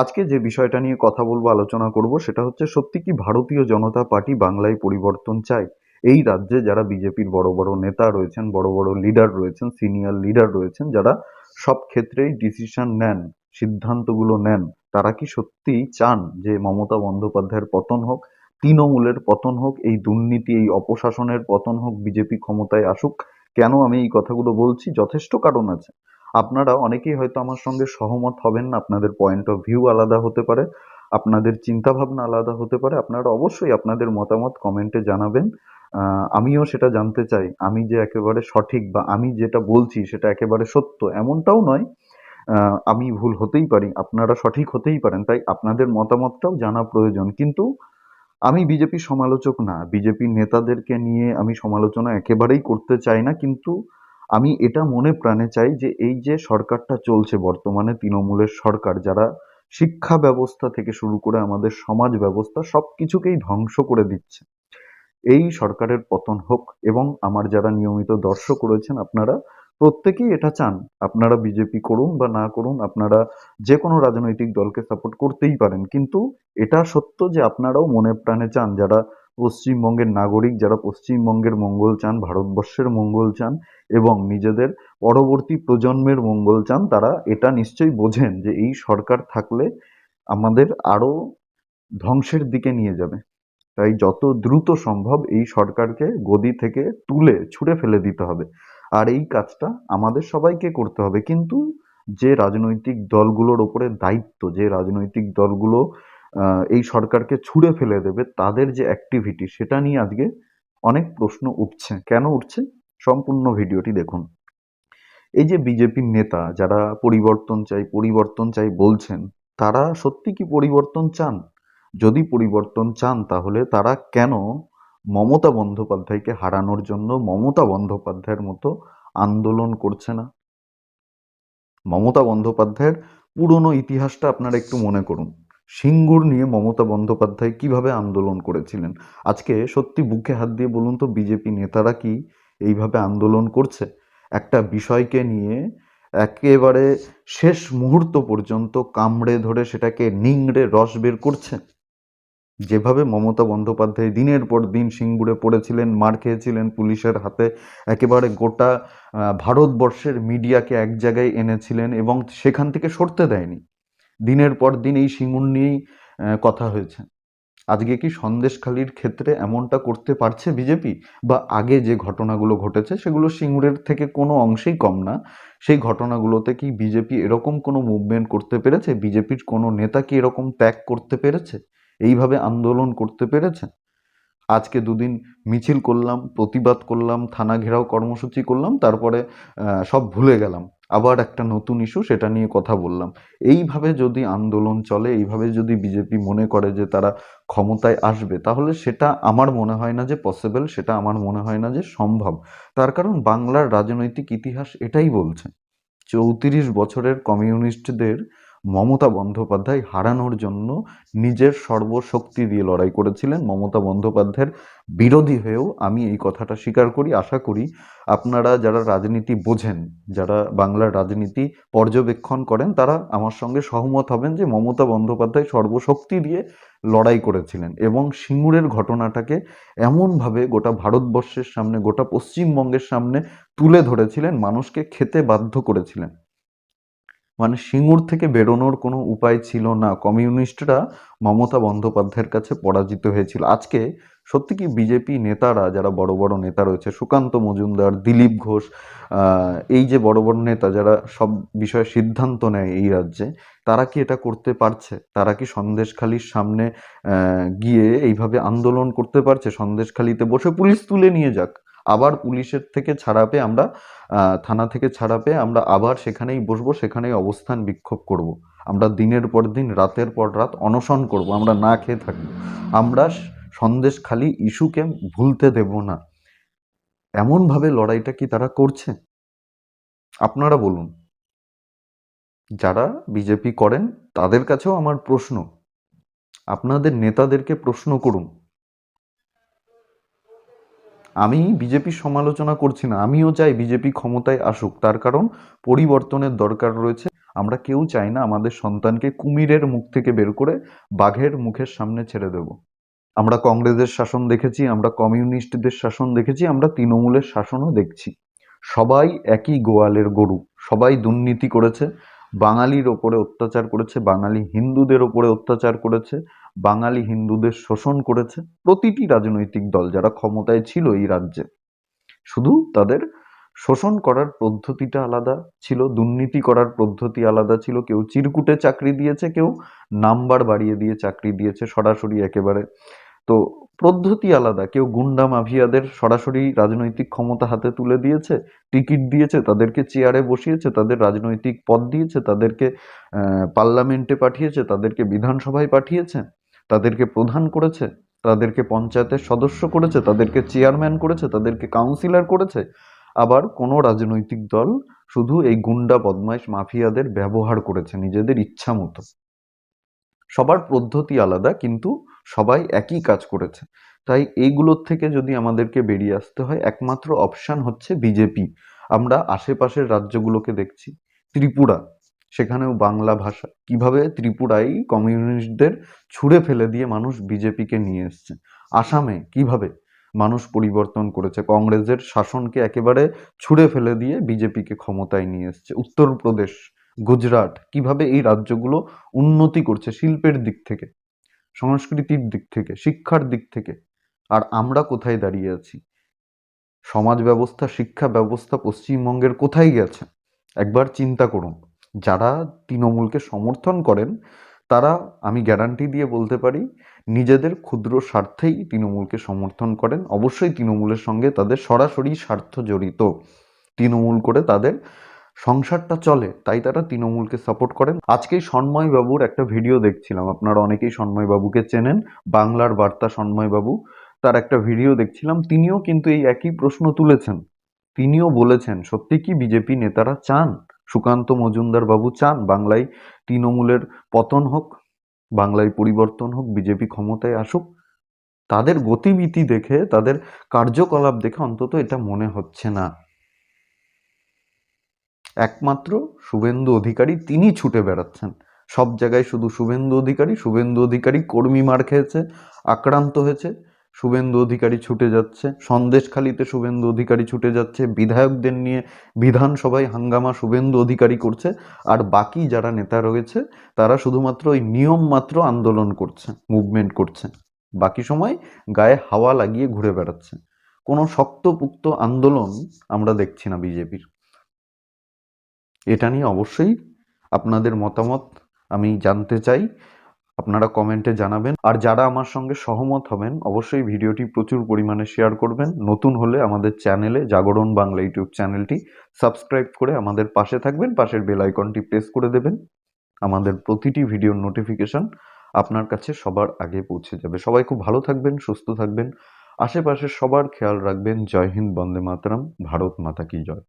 আজকে যে বিষয়টা নিয়ে কথা বলব, আলোচনা করব, সেটা হচ্ছে সত্যি কি ভারতীয় জনতা পার্টি বাংলায় পরিবর্তন চায়? এই রাজ্যে যারা বিজেপির বড় বড় নেতা রয়েছেন, বড় বড় লিডার রয়েছেন সিনিয়র লিডার রয়েছেন, যারা সব ক্ষেত্রেই ডিসিশন নেন, সিদ্ধান্তগুলো নেন, তারা কি সত্যিই চান যে মমতা বন্দ্যোপাধ্যায়ের পতন হোক, তৃণমূলের পতন হোক, এই দুর্নীতি, এই অপশাসনের পতন হোক, বিজেপি ক্ষমতায় আসুক? কেন আমি এই কথাগুলো বলছি? যথেষ্ট কারণ আছে। আপনারা অনেকেই হয়তো আমার সঙ্গে সহমত হবেন না, আপনাদের পয়েন্ট অফ ভিউ আলাদা হতে পারে, আপনাদের চিন্তা ভাবনা আলাদা হতে পারে, আপনারা অবশ্যই আপনাদের মতামত কমেন্টে জানাবেন। আমিও সেটা জানতে চাই, আমি যে একেবারে সঠিক বা আমি যেটা বলছি সেটা একেবারে সত্য, এমনটাও নয় আমি ভুল হতেই পারি, আপনারা সঠিক হতেই পারেন, তাই আপনাদের মতামতটাও জানা প্রয়োজন, কিন্তু আমি বিজেপির সমালোচক না বিজেপির নেতাদেরকে নিয়ে আমি সমালোচনা একেবারেই করতে চাই না, কিন্তু আমি এটা মনে প্রাণে চাই যে এই যে সরকারটা চলছে বর্তমানে তৃণমূলের সরকার, যারা শিক্ষা ব্যবস্থা থেকে শুরু করে আমাদের সমাজ ব্যবস্থা সব কিছুকেই ধ্বংস করে দিচ্ছে। এই সরকারের পতন হোক এবং আমার যারা নিয়মিত দর্শক রয়েছেন আপনারা প্রত্যেকেই এটা চান। আপনারা বিজেপি করুন বা না করুন, আপনারা যে কোনো রাজনৈতিক দলকে সাপোর্ট করতেই পারেন। কিন্তু এটা সত্য যে আপনারাও মনে প্রাণে চান, যারা পশ্চিমবঙ্গের নাগরিক যারা পশ্চিমবঙ্গের মঙ্গল চান, ভারতবর্ষের মঙ্গল চান এবং নিজেদের পরবর্তী প্রজন্মের মঙ্গল চান, তারা এটা নিশ্চয়ই বোঝেন যে এই সরকার থাকলে আমাদের আরও ধ্বংসের দিকে নিয়ে যাবে। তাই যত দ্রুত সম্ভব এই সরকারকে গদি থেকে তুলে ছুঁড়ে ফেলে দিতে হবে। আর এই কাজটা আমাদের সবাইকে করতে হবে। কিন্তু যে রাজনৈতিক দলগুলোর ওপরে দায়িত্ব, যে রাজনৈতিক দলগুলো এই সরকারকে ছুঁড়ে ফেলে দেবে তাদের যে অ্যাক্টিভিটি সেটা নিয়ে আজকে অনেক প্রশ্ন উঠছে। কেন উঠছে? সম্পূর্ণ ভিডিওটি দেখুন। এই যে বিজেপির নেতা যারা পরিবর্তন চাই পরিবর্তন চাই বলছেন, তারা সত্যি কি পরিবর্তন চান? যদি পরিবর্তন চান, তাহলে তারা কেন মমতা বন্দ্যোপাধ্যায়কে হারানোর জন্য মমতা বন্দ্যোপাধ্যায়ের মতো আন্দোলন করছে না? মমতা বন্দ্যোপাধ্যায়ের পুরনো ইতিহাসটা আপনারা একটু মনে করুন। সিঙ্গুর নিয়ে মমতা বন্দ্যোপাধ্যায় কীভাবে আন্দোলন করেছিলেন? আজকে সত্যি বুকে হাত দিয়ে বলুন তো, বিজেপি নেতারা কি এইভাবে আন্দোলন করছে? একটা বিষয়কে নিয়ে একেবারে শেষ মুহূর্ত পর্যন্ত কামড়ে ধরে সেটাকে নিংড়ে রস বের করছে। যেভাবে মমতা বন্দ্যোপাধ্যায় দিনের পর দিন সিঙ্গুরে পড়েছিলেন, মার খেয়েছিলেন পুলিশের হাতে, একেবারে গোটা ভারতবর্ষের মিডিয়াকে এক জায়গায় এনেছিলেন এবং সেখান থেকে সরতে দেয়নি। দিনের পর দিন এই সিঙ্গুর নিয়েই কথা হয়েছে। আজকে কি সন্দেশখালির ক্ষেত্রে এমনটা করতে পারছে বিজেপি? বা আগে যে ঘটনাগুলো ঘটেছে সেগুলো সিঙ্গুরের থেকে কোনো অংশেই কম না। সেই ঘটনাগুলোতে কি বিজেপি এরকম কোনো মুভমেন্ট করতে পেরেছে? বিজেপির কোনো নেতা কি এরকম ত্যাগ করতে পেরেছে? এইভাবে আন্দোলন করতে পেরেছে? আজকে দুদিন মিছিল করলাম, প্রতিবাদ করলাম, থানা ঘেরাও কর্মসূচি করলাম, তারপরে সব ভুলে গেলাম। আবার একটা নতুন ইস্যু সেটা নিয়ে কথা বললাম। এইভাবে যদি আন্দোলন চলে, এইভাবে যদি বিজেপি মনে করে যে তারা ক্ষমতায় আসবে, তাহলে সেটা আমার মনে হয় না যে পসিবল সেটা আমার মনে হয় না যে সম্ভব। তার কারণ বাংলার রাজনৈতিক ইতিহাস এটাই বলছে। চৌত্রিশ বছরের কমিউনিস্টদের মমতা বন্দ্যোপাধ্যায় হারানোর জন্য নিজের সর্বশক্তি দিয়ে লড়াই করেছিলেন। মমতা বন্দ্যোপাধ্যায়ের বিরোধী হয়েও আমি এই কথাটা স্বীকার করি। আশা করি আপনারা যারা রাজনীতি বোঝেন, যারা বাংলার রাজনীতি পর্যবেক্ষণ করেন, তারা আমার সঙ্গে সহমত হবেন যে মমতা বন্দ্যোপাধ্যায় সর্বশক্তি দিয়ে লড়াই করেছিলেন এবং সিঙ্গুরের ঘটনাটাকে এমনভাবে গোটা ভারতবর্ষের সামনে, গোটা পশ্চিমবঙ্গের সামনে তুলে ধরেছিলেন। মানুষকে খেতে বাধ্য করেছিলেন। মানে সিঙ্গুর থেকে বেরোনোর কোনো উপায় ছিল না। কমিউনিস্টরা মমতা বন্দ্যোপাধ্যায়ের কাছে পরাজিত হয়েছিল। আজকে সত্যি কি বিজেপি নেতারা, যারা বড় বড় নেতা রয়েছে, সুকান্ত মজুমদার, দিলীপ ঘোষ এই যে বড় বড় নেতা যারা সব বিষয়ে সিদ্ধান্ত নেয় এই রাজ্যে, তারা কি এটা করতে পারছে? তারা কি সন্দেশখালির সামনে গিয়ে এইভাবে আন্দোলন করতে পারছে? সন্দেশখালিতে বসে পুলিশ তুলে নিয়ে যাক। আবার পুলিশের থেকে ছাড়া পেয়ে আমরা থানা থেকে ছাড়া পেয়ে আমরা আবার সেখানেই বসবো, সেখানেই অবস্থান বিক্ষোভ করব। আমরা দিনের পর দিন, রাতের পর রাত অনশন করব, আমরা না খেয়ে থাকব। আমরা সন্দেশ খালি ইস্যুকে ভুলতে দেব না। এমনভাবে লড়াইটা কি তারা করছে? আপনারা বলুন। যারা বিজেপি করেন, তাদের কাছেও আমার প্রশ্ন। আপনাদের নেতাদেরকে প্রশ্ন করুন। আমি বিজেপির সমালোচনা করছি না, আমিও চাই বিজেপি ক্ষমতায় আসুক, তার কারণ পরিবর্তনের দরকার রয়েছে। আমরা কেউ চাই না আমাদের সন্তানকে কুমিরের মুখ থেকে বের করে বাঘের মুখের সামনে ছেড়ে দেব। আমরা কংগ্রেসের শাসন দেখেছি, আমরা কমিউনিস্টদের শাসন দেখেছি, আমরা তৃণমূলের শাসনও দেখছি। সবাই একই গোয়ালের গরু, সবাই দুর্নীতি করেছে বাঙালির ওপরে অত্যাচার করেছে, বাঙালি হিন্দুদের ওপরে অত্যাচার করেছে, বাঙালি হিন্দুদের শোষণ করেছে, প্রতিটি রাজনৈতিক দল যারা ক্ষমতায় ছিল এই রাজ্যে। শুধু তাদের শোষণ করার পদ্ধতিটা আলাদা ছিল, দুর্নীতি করার পদ্ধতি আলাদা ছিল, কেউ চিরকুটে চাকরি দিয়েছে, কেউ নাম্বার বাড়িয়ে দিয়ে চাকরি দিয়েছে, সরাসরি একেবারে। তো পদ্ধতি আলাদা। কেউ গুন্ডা মাফিয়াদের সরাসরি রাজনৈতিক ক্ষমতা হাতে তুলে দিয়েছে, টিকিট দিয়েছে, তাদেরকে চেয়ারে বসিয়েছে, তাদের রাজনৈতিক পদ দিয়েছে, তাদেরকে পার্লামেন্টে পাঠিয়েছে, তাদেরকে বিধানসভায় পাঠিয়েছে, তাদেরকে প্রধান করেছে, তাদেরকে পঞ্চায়েতের সদস্য করেছে, তাদেরকে চেয়ারম্যান করেছে, তাদেরকে কাউন্সিলর করেছে। আবার কোনো রাজনৈতিক দল শুধু এই গুন্ডা বদমাইশ মাফিয়াদের ব্যবহার করেছে, নিজেদের ইচ্ছা মতো। সবার পদ্ধতি আলাদা, কিন্তু সবাই একই কাজ করেছে। তাই এইগুলোর থেকে যদি আমাদেরকে বেরিয়ে আসতে হয়, একমাত্র অপশান হচ্ছে বিজেপি আমরা আশেপাশের রাজ্যগুলোকে দেখছি। ত্রিপুরা, সেখানেও বাংলা ভাষা। কীভাবে ত্রিপুরায় কমিউনিস্টদের ছুঁড়ে ফেলে দিয়ে মানুষ বিজেপিকে নিয়ে এসছে? আসামে কীভাবে মানুষ পরিবর্তন করেছে? কংগ্রেসের শাসনকে একেবারে ছুঁড়ে ফেলে দিয়ে বিজেপিকে ক্ষমতায় নিয়ে এসছে। উত্তরপ্রদেশ গুজরাট কীভাবে এই রাজ্যগুলো উন্নতি করছে শিল্পের দিক থেকে, সংস্কৃতির দিক থেকে, শিক্ষার দিক থেকে, আর আমরা কোথায় দাঁড়িয়ে আছি? সমাজ ব্যবস্থা, শিক্ষা ব্যবস্থা পশ্চিমবঙ্গের কোথায় গেছে? একবার চিন্তা করুন, যারা তৃণমূলকে সমর্থন করেন, তারা, আমি গ্যারান্টি দিয়ে বলতে পারি, নিজেদের ক্ষুদ্র স্বার্থেই তৃণমূলকে সমর্থন করেন। অবশ্যই তৃণমূলের সঙ্গে তাদের সরাসরি স্বার্থ জড়িত। তৃণমূল করে তাদের সংসারটা চলে, তাই তারা তৃণমূলকে সাপোর্ট করেন। আজকেই সন্ময় বাবুর একটা ভিডিও দেখছিলাম, আপনারা অনেকেই সন্ময় বাবুকে চেনেন, বাংলার বার্তা সন্ময় বাবু। তার একটা ভিডিও দেখছিলাম, তিনিও কিন্তু এই একই প্রশ্ন তুলেছেন। তিনিও বলেছেন, সত্যি কি বিজেপি নেতারা চান? সুকান্ত মজুমদার বাবু চান? বাংলায় তৃণমূলের পতন হোক, বাংলায় পরিবর্তন হোক বিজেপি ক্ষমতায় আসুক। তাদের গতিবিধি দেখে, তাদের কার্যকলাপ দেখে অন্তত এটা মনে হচ্ছে না। একমাত্র শুভেন্দু অধিকারী তিনি ছুটে বেড়াচ্ছেন। সব জায়গায় শুধু শুভেন্দু অধিকারী শুভেন্দু অধিকারী কর্মী মার খেয়েছে, আক্রান্ত হয়েছে, শুভেন্দু অধিকারী ছুটে যাচ্ছে, সন্দেশখালিতে শুভেন্দু অধিকারী ছুটে যাচ্ছে, বিধায়কদের নিয়ে বিধানসভায় হাঙ্গামা শুভেন্দু অধিকারী করছে, আর বাকি যারা নেতা রয়েছে, তারা শুধুমাত্র ওই নিয়ম মাত্র আন্দোলন করছে মুভমেন্ট করছে। বাকি সময় গায়ে হাওয়া লাগিয়ে ঘুরে বেড়াচ্ছে। কোনো শক্তপুক্ত আন্দোলন আমরা দেখছি না বিজেপির। এটা নিয়ে অবশ্যই আপনাদের মতামত আমি জানতে চাই। আপনারা কমেন্টে জানাবেন। আর যারা আমার সঙ্গে সহমত হবেন, অবশ্যই ভিডিওটি প্রচুর পরিমাণে শেয়ার করবেন। নতুন হলে আমাদের চ্যানেলে জাগরণ বাংলা ইউটিউব চ্যানেলটি সাবস্ক্রাইব করে আমাদের পাশে থাকবেন। পাশের বেল আইকনটি প্রেস করে দেবেন। আমাদের প্রতিটি ভিডিওর নোটিফিকেশন আপনার কাছে সবার আগে পৌঁছে যাবে। সবাই খুব ভালো থাকবেন, সুস্থ থাকবেন। আশেপাশে সবার খেয়াল রাখবেন। জয় হিন্দ, বন্দে মাতরম। ভারত মাতা কি জয়।